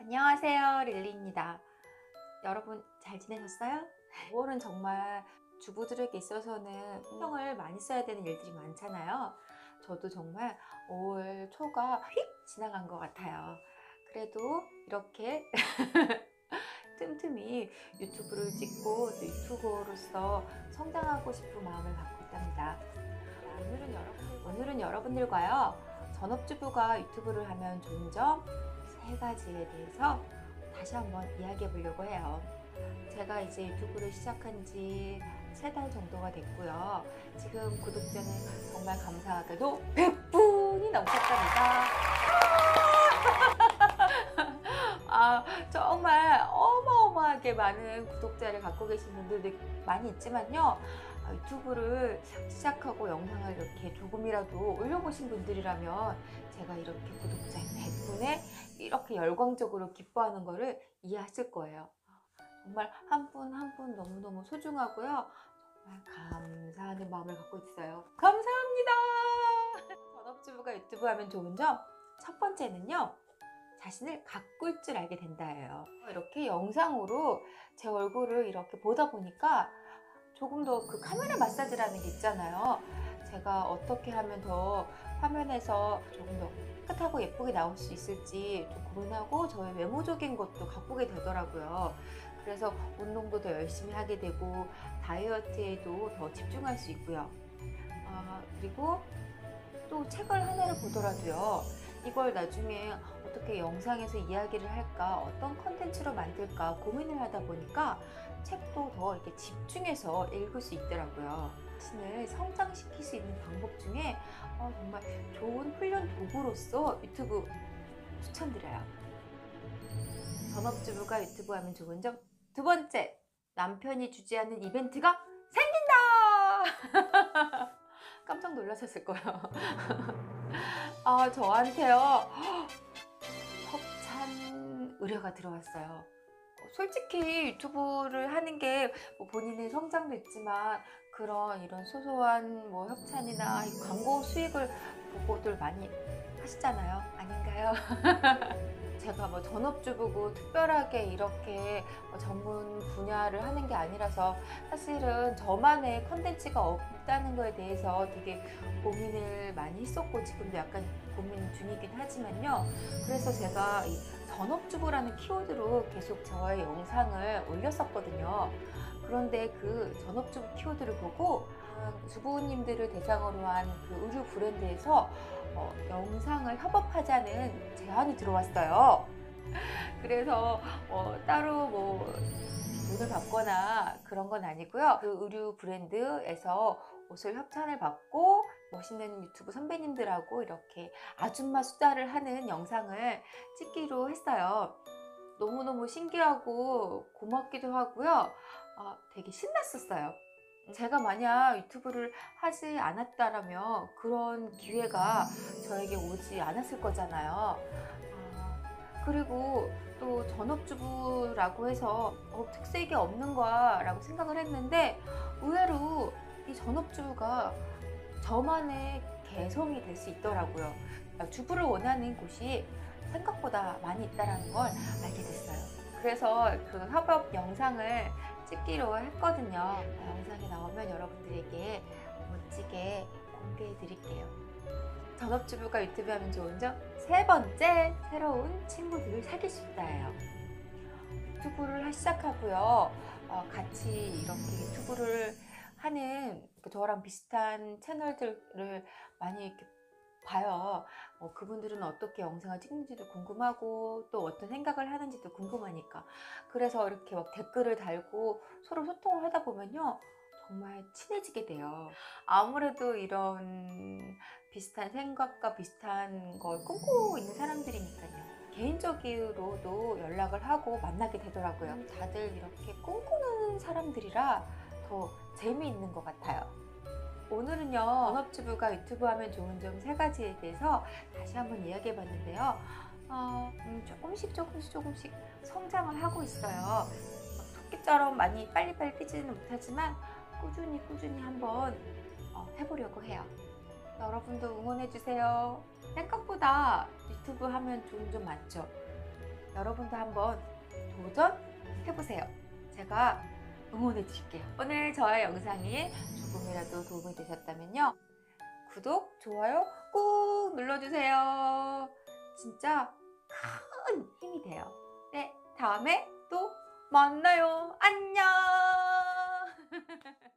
안녕하세요 릴리입니다. 여러분 잘 지내셨어요? 5월은 정말 주부들에게 있어서는 신경을 많이 써야 되는 일들이 많잖아요. 저도 정말 5월 초가 휙 지나간 것 같아요. 그래도 이렇게 틈틈이 유튜브를 찍고 또 유튜버로서 성장하고 싶은 마음을 갖고 있답니다. 오늘은, 여러분, 오늘은 여러분들과요. 전업주부가 유튜브를 하면 좋은 점 세 가지에 대해서 다시 한번 이야기해 보려고 해요. 제가 이제 유튜브를 시작한 지 세 달 정도가 됐고요. 지금 구독자는 정말 감사하게도 100분이 넘었답니다. 아, 정말 어마어마하게 많은 구독자를 갖고 계신 분들도 많이 있지만요. 아, 유튜브를 시작하고 영상을 이렇게 조금이라도 올려보신 분들이라면 제가 이렇게 구독자 100분에 이렇게 열광적으로 기뻐하는 거를 이해하실 거예요. 정말 한 분 한 분 너무너무 소중하고요. 정말 감사하는 마음을 갖고 있어요. 감사합니다. 전업주부가 유튜브 하면 좋은 점 첫 번째는요. 자신을 가꿀 줄 알게 된다예요. 이렇게 영상으로 제 얼굴을 이렇게 보다 보니까 조금 더 그 카메라 마사지라는 게 있잖아요. 제가 어떻게 하면 더 화면에서 조금 더 깨끗하고 예쁘게 나올 수 있을지 좀 고민하고 저의 외모적인 것도 가꾸게 되더라고요. 그래서 운동도 더 열심히 하게 되고 다이어트에도 더 집중할 수 있고요. 아, 그리고 또 책을 하나를 보더라도요. 이걸 나중에 어떻게 영상에서 이야기를 할까, 어떤 컨텐츠로 만들까 고민을 하다 보니까 책도 더 이렇게 집중해서 읽을 수 있더라고요. 자신을 성장시킬 수 있는 방법 중에 어, 정말 좋은 훈련 도구로서 유튜브 추천드려요. 전업주부가 유튜브 하면 좋은 점 두 번째, 남편이 주지 않는 이벤트가 생긴다! 깜짝 놀라셨을 거예요. 아, 저한테요. 의뢰가 들어왔어요. 솔직히 유튜브를 하는 게 뭐 본인의 성장도 있지만 그런 이런 소소한 뭐 협찬이나 이 광고 수익을 보고들 많이 하시잖아요. 아닌가요? 제가 뭐 전업주부고 특별하게 이렇게 뭐 전문 분야를 하는 게 아니라서 사실은 저만의 컨텐츠가 없다는 거에 대해서 되게 고민을 많이 했었고 지금도 약간 고민 중이긴 하지만요. 그래서 제가 이 전업주부라는 키워드로 계속 저의 영상을 올렸었거든요. 그런데 그 전업주부 키워드를 보고 주부님들을 대상으로 한 그 의류 브랜드에서 어, 영상을 협업하자는 제안이 들어왔어요. 그래서 어, 따로 뭐 돈을 받거나 그런 건 아니고요. 그 의류 브랜드에서 옷을 협찬을 받고 멋있는 유튜브 선배님들하고 이렇게 아줌마 수다를 하는 영상을 찍기로 했어요. 너무너무 신기하고 고맙기도 하고요. 아, 되게 신났었어요. 제가 만약 유튜브를 하지 않았다라면 그런 기회가 저에게 오지 않았을 거잖아요. 아, 그리고 또 전업주부라고 해서 어, 특색이 없는 거라고 생각을 했는데 의외로 이 전업주부가 저만의 개성이 될 수 있더라고요. 그러니까 주부를 원하는 곳이 생각보다 많이 있다는 걸 알게 됐어요. 그래서 그 협업 영상을 찍기로 했거든요. 영상이 나오면 여러분들에게 멋지게 공개해 드릴게요. 전업주부가 유튜브 하면 좋은 점 세 번째, 새로운 친구들을 사귈 수 있다예요. 유튜브를 시작하고요. 어, 같이 이렇게 유튜브를 하는 저랑 비슷한 채널들을 많이 이렇게 봐요. 어, 그분들은 어떻게 영상을 찍는지도 궁금하고 또 어떤 생각을 하는지도 궁금하니까. 그래서 이렇게 막 댓글을 달고 서로 소통을 하다 보면요. 정말 친해지게 돼요. 아무래도 이런 비슷한 생각과 비슷한 걸 꿈꾸고 있는 사람들이니까요. 개인적으로도 연락을 하고 만나게 되더라고요. 다들 이렇게 꿈꾸는 사람들이라 더 재미있는 것 같아요. 오늘은요 전업주부가 유튜브 하면 좋은 점 세 가지에 대해서 다시 한번 이야기해 봤는데요. 어, 음, 조금씩 조금씩 조금씩 성장을 하고 있어요. 토끼처럼 많이 빨리빨리 뛰지는 못하지만 꾸준히 꾸준히 한번 어, 해보려고 해요. 여러분도 응원해 주세요. 생각보다 유튜브 하면 좋은 점 많죠? 여러분도 한번 도전해보세요. 제가 응원해 드릴게요. 오늘 저의 영상이 조금이라도 도움이 되셨다면요. 구독, 좋아요 꾹 눌러주세요. 진짜 큰 힘이 돼요. 네, 다음에 또 만나요. 안녕!